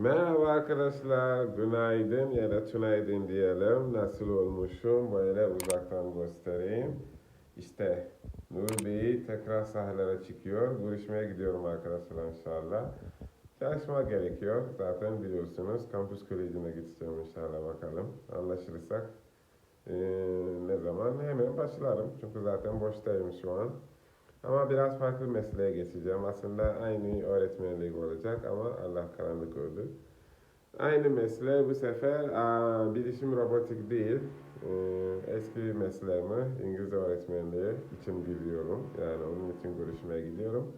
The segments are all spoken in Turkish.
Merhaba arkadaşlar, günaydın ya da tünaydın diyelim. Nasıl olmuşum böyle uzaktan göstereyim. İşte Nur Bey tekrar sahnelere çıkıyor. Görüşmeye gidiyorum arkadaşlar inşallah. Çalışma gerekiyor. Zaten biliyorsunuz kampüs kolejine gideceğim inşallah bakalım. Anlaşırsak ee, ne zaman hemen başlarım. Çünkü zaten boştayım şu an. Ama biraz farklı mesleğe geçeceğim. Aslında aynı öğretmenlik olacak ama Allah karanlık ördü. Aynı mesleği bu sefer aa, bilişim robotik değil. Ee, eski mesleğimi İngilizce öğretmenliği için biliyorum. Yani onun için görüşmeye gidiyorum.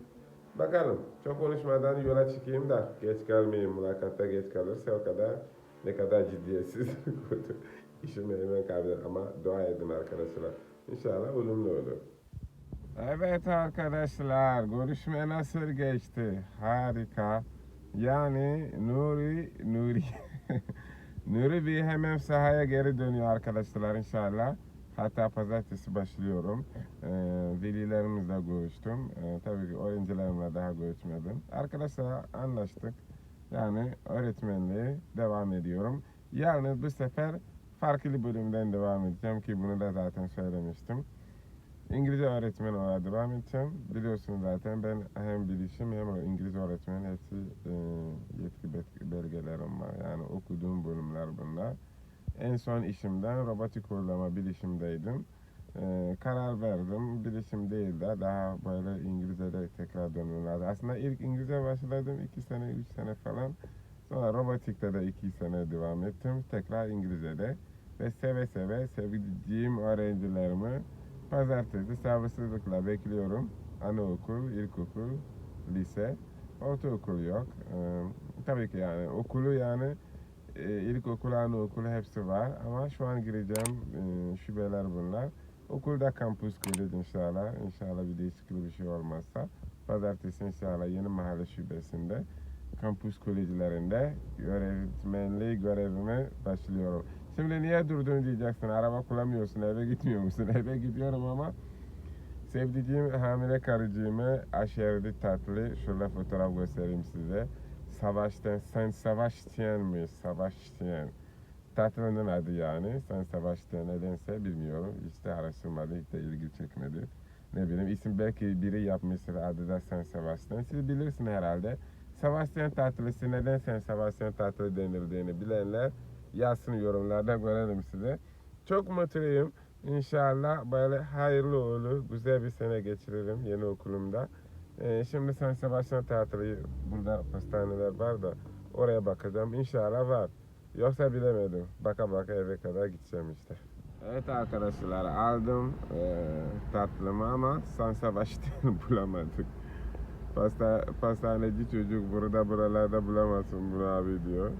Bakalım. Çok konuşmadan yola çıkayım da geç kalmayayım. Mülakatta geç kalırsa o kadar ne kadar ciddiyetsiz. İşime hemen kalır ama dua edin arkadaşlar. İnşallah olumlu olur. Evet arkadaşlar, görüşme nasıl geçti? Harika. Yani Nuri, Nuri, Nuri bir hemen sahaya geri dönüyor arkadaşlar inşallah. Hatta pazartesi başlıyorum. Ee, velilerimizle görüştüm. Ee, tabii ki öğrencilerimle daha görüşmedim. Arkadaşlar anlaştık. Yani öğretmenliğe devam ediyorum. Yalnız bu sefer farklı bölümden devam edeceğim ki bunu da zaten söylemiştim. İngilizce öğretmen olarak devam edeceğim. Biliyorsunuz zaten ben hem bilişim hem İngilizce öğretmen hepsi e, yetki belgelerim var. Yani okuduğum bölümler bunlar. En son işimden robotik uygulama bilişimdeydim. E, karar verdim. Bilişim değil de daha böyle İngilizce'de tekrar dönmem lazım. Aslında ilk İngilizce başladım iki sene, üç sene falan. Sonra robotikte de iki sene devam ettim. Tekrar İngilizce'de. Ve seve seve sevdiğim öğrencilerimi Pazartesi sabırsızlıkla bekliyorum. Anaokul, ilkokul, lise, ortaokul yok. Ee, tabii ki yani okulu yani e, ilkokul, anaokul hepsi var ama şu an gireceğim e, şubeler bunlar. Okulda kampüs kuracağız inşallah. İnşallah bir değişiklik bir şey olmazsa. Pazartesi inşallah yeni mahalle şubesinde kampüs kolejlerinde öğretmenliği görevime başlıyorum. Şimdi niye durdun diyeceksin. Araba kullanmıyorsun, eve gitmiyor musun? Eve gidiyorum ama sevdiğim hamile karıcığımı aşerdi tatlı. Şurada fotoğraf göstereyim size. Savaştan, sen Savaştiyen mi? Savaştiyen. Tatlının adı yani. Sen Savaştiyen nedense bilmiyorum. İşte araştırmadı, hiç de ilgi çekmedi. Ne bileyim isim belki biri yapmıştır adı da Sen Sebastian. Siz bilirsin herhalde. Sebastian tatlısı neden Sen Sebastian tatlı denildiğini bilenler yazsın yorumlarda görelim size. Çok mutluyum. İnşallah böyle hayırlı olur. Güzel bir sene geçiririm yeni okulumda. Ee, şimdi San Sebastian tatili burada pastaneler var da oraya bakacağım. İnşallah var. Yoksa bilemedim. Baka baka eve kadar gideceğim işte. Evet arkadaşlar aldım e, tatlımı ama San Sebastian bulamadık. Pasta, pastaneci çocuk burada buralarda bulamazsın bunu abi diyor.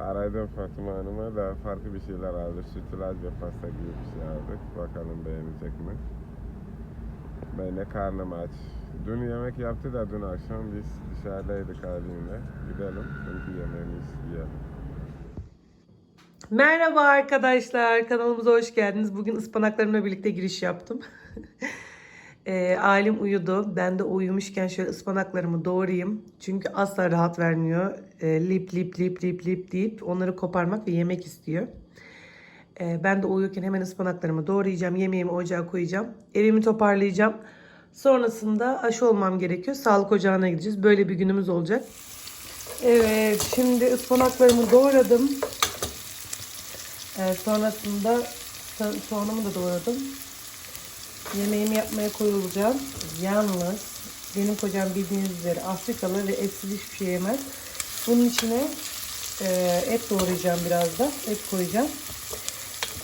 Aradım Fatıma Hanım'a da farklı bir şeyler aldı. Sütlaç ve pasta gibi bir şey aldık. Bakalım beğenecek mi? Ben de karnım aç. Dün yemek yaptı da dün akşam biz dışarıdaydık abimle. Gidelim çünkü yemeğimizi yiyelim. Merhaba arkadaşlar, kanalımıza hoş geldiniz. Bugün ıspanaklarımla birlikte giriş yaptım. e, ailem uyudu. Ben de uyumuşken şöyle ıspanaklarımı doğrayayım. Çünkü asla rahat vermiyor. E, lip lip lip lip lip deyip onları koparmak ve yemek istiyor. E, ben de uyurken hemen ıspanaklarımı doğrayacağım. Yemeğimi ocağa koyacağım. Evimi toparlayacağım. Sonrasında aşı olmam gerekiyor. Sağlık ocağına gideceğiz. Böyle bir günümüz olacak. Evet, şimdi ıspanaklarımı doğradım. Ee, sonrasında so- soğanımı da doğradım. Yemeğimi yapmaya koyulacağım. Yalnız benim kocam bildiğiniz üzere Afrikalı ve etsiz hiçbir şey yemez. Bunun içine e, et doğrayacağım biraz da. Et koyacağım.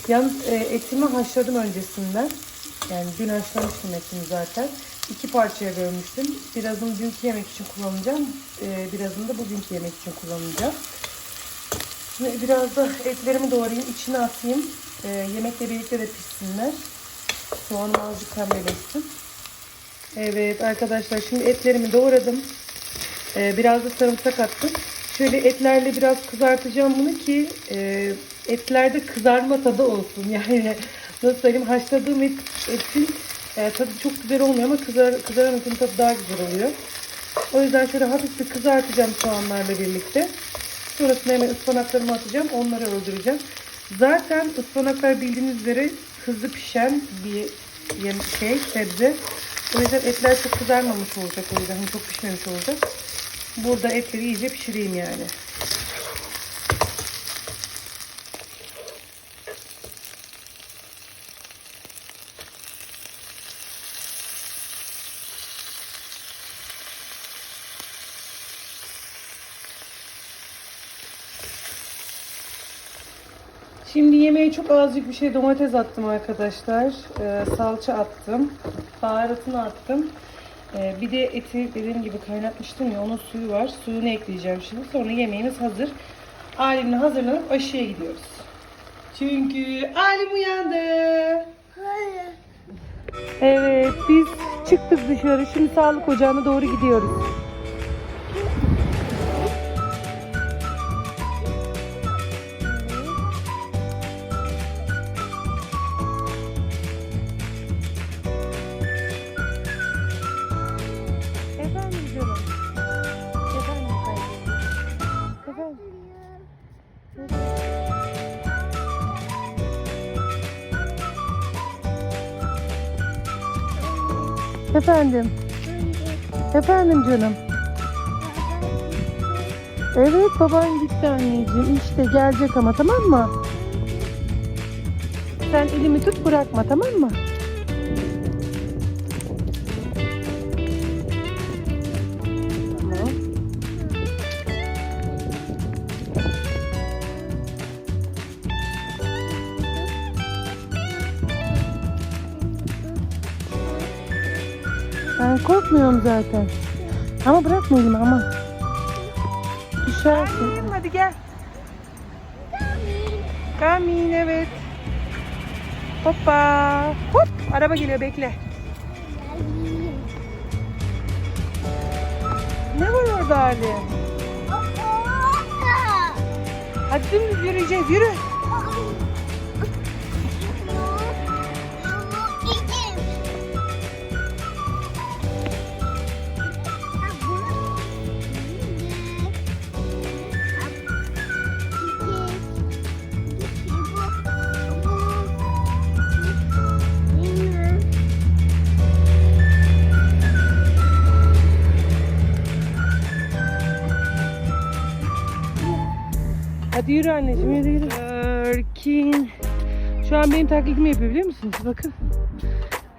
Yalnız e, etimi haşladım öncesinden. Yani dün haşlamıştım etimi zaten. İki parçaya bölmüştüm. Birazını dünkü yemek için kullanacağım. E, birazını da bugünkü yemek için kullanacağım. Şimdi biraz da etlerimi doğrayayım, içine atayım. Ee, yemekle birlikte de pişsinler. Soğanım azıcık pembeleşsin. Evet arkadaşlar şimdi etlerimi doğradım. Ee, biraz da sarımsak attım. Şöyle etlerle biraz kızartacağım bunu ki e, etlerde kızarma tadı olsun. Yani nasıl söyleyeyim haşladığım et, etin e, tadı çok güzel olmuyor ama kızar, etin tadı daha güzel oluyor. O yüzden şöyle hafif bir kızartacağım soğanlarla birlikte. Sonrasında hemen ıspanaklarımı atacağım. Onları öldüreceğim. Zaten ıspanaklar bildiğiniz üzere hızlı pişen bir şey, sebze. O yüzden etler çok kızarmamış olacak. O yüzden hani çok pişmemiş olacak. Burada etleri iyice pişireyim yani. Şimdi yemeğe çok azıcık bir şey domates attım arkadaşlar. Ee, salça attım. Baharatını attım. Ee, bir de eti dediğim gibi kaynatmıştım ya onun suyu var. Suyunu ekleyeceğim şimdi. Sonra yemeğimiz hazır. Alimle hazırlanıp aşıya gidiyoruz. Çünkü Alim uyandı. Evet biz çıktık dışarı. Şimdi sağlık ocağına doğru gidiyoruz. Efendim. Efendim canım. Evet baban gitti anneciğim. İşte gelecek ama tamam mı? Sen elimi tut bırakma tamam mı? Korkmuyorum zaten. Ama bırakma elimi ama. Düşersin. Hadi gel. Kamin evet. Hoppa. Hop. Araba geliyor bekle. Ne var orada Ali? Hadi dümdüz yürüyeceğiz. Yürü. Hadi yürü anneciğim yürü yürü. Erkin. Şu an benim taklidimi yapıyor biliyor musunuz? Bakın.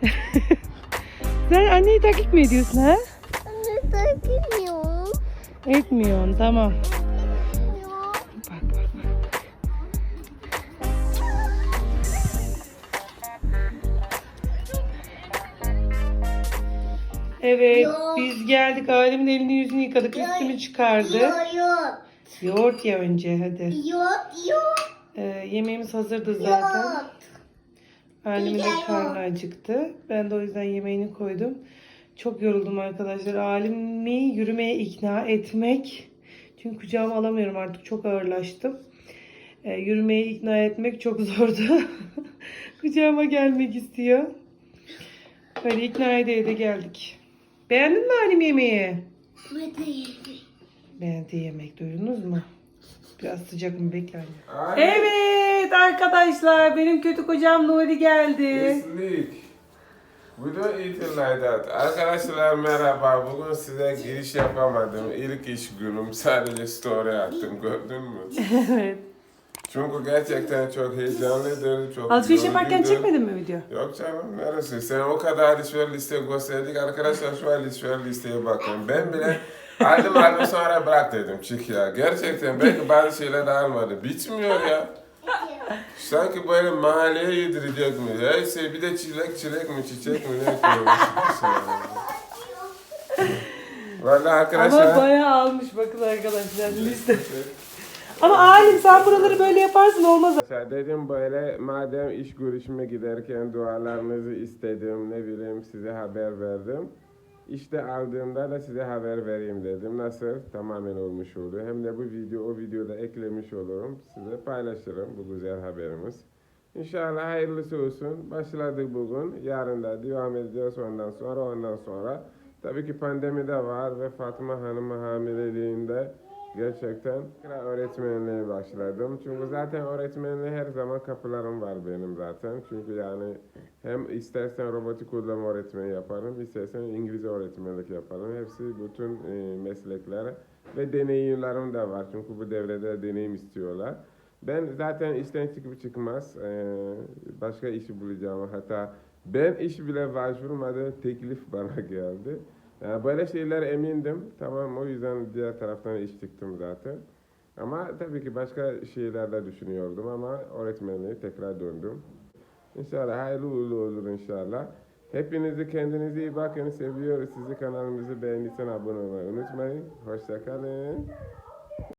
Sen anneyi taklit mi ediyorsun ha? Etmiyorsun tamam. Bak bak bak. Evet biz geldik. Alem'in elini yüzünü yıkadık. Üstünü çıkardı. Yoğurt ya önce hadi. Ee, yemeğimiz hazırdı zaten. Annemin de karnı acıktı. Ben de o yüzden yemeğini koydum. Çok yoruldum arkadaşlar. Alimi yürümeye ikna etmek. Çünkü kucağıma alamıyorum artık. Çok ağırlaştım. Ee, yürümeye ikna etmek çok zordu. kucağıma gelmek istiyor. Böyle ikna ede ede geldik. Beğendin mi Halim yemeği? Beğendiği yemek duydunuz mu? Biraz sıcak mı bekler Evet arkadaşlar benim kötü kocam Nuri geldi. Leak. We don't eat it like that. Arkadaşlar merhaba. Bugün size giriş yapamadım. İlk iş günüm. Sadece story attım. Gördün mü? evet. Çünkü gerçekten çok heyecanlıdır. Çok Alışveriş yaparken çekmedin mi video? Yok canım neresi? Sen o kadar alışveriş liste gösterdik. Arkadaşlar şu alışveriş listeye bakın. Ben bile aldım aldım sonra bırak dedim. Çık ya. Gerçekten belki bazı şeyler almadı. Bitmiyor ya. Sanki böyle mahalleye yedirecek mi? Her şey bir de çilek çilek mi çiçek mi ne koymuş şey. Vallahi arkadaşlar. Ama bayağı almış bakın arkadaşlar liste. Ama Alim sen buraları böyle yaparsın olmaz. Arkadaşlar dedim böyle madem iş görüşüme giderken dualarınızı istedim ne bileyim size haber verdim. İşte aldığımda da size haber vereyim dedim. Nasıl? Tamamen olmuş oluyor. Hem de bu video o videoda eklemiş olurum. Size paylaşırım bu güzel haberimiz. İnşallah hayırlısı olsun. Başladık bugün. Yarın da devam edeceğiz ondan sonra ondan sonra. Tabii ki pandemi de var ve Fatma Hanım'ın hamileliğinde Gerçekten öğretmenliğe başladım. Çünkü zaten öğretmenliğe her zaman kapılarım var benim zaten. Çünkü yani hem istersen robotik uygulama öğretmeni yaparım, istersen İngilizce öğretmenlik yaparım. Hepsi bütün e, mesleklere ve deneyimlerim de var. Çünkü bu devrede deneyim istiyorlar. Ben zaten işten çıkıp çıkmaz e, başka işi bulacağım. Hatta ben iş bile başvurmadan teklif bana geldi. Yani böyle şeyler emindim. Tamam o yüzden diğer taraftan iş çıktım zaten. Ama tabii ki başka şeyler de düşünüyordum ama öğretmenliğe tekrar döndüm. İnşallah hayırlı uğurlu olur inşallah. Hepinizi kendinize iyi bakın. Seviyoruz sizi. Kanalımızı beğendiysen abone olmayı unutmayın. Hoşçakalın.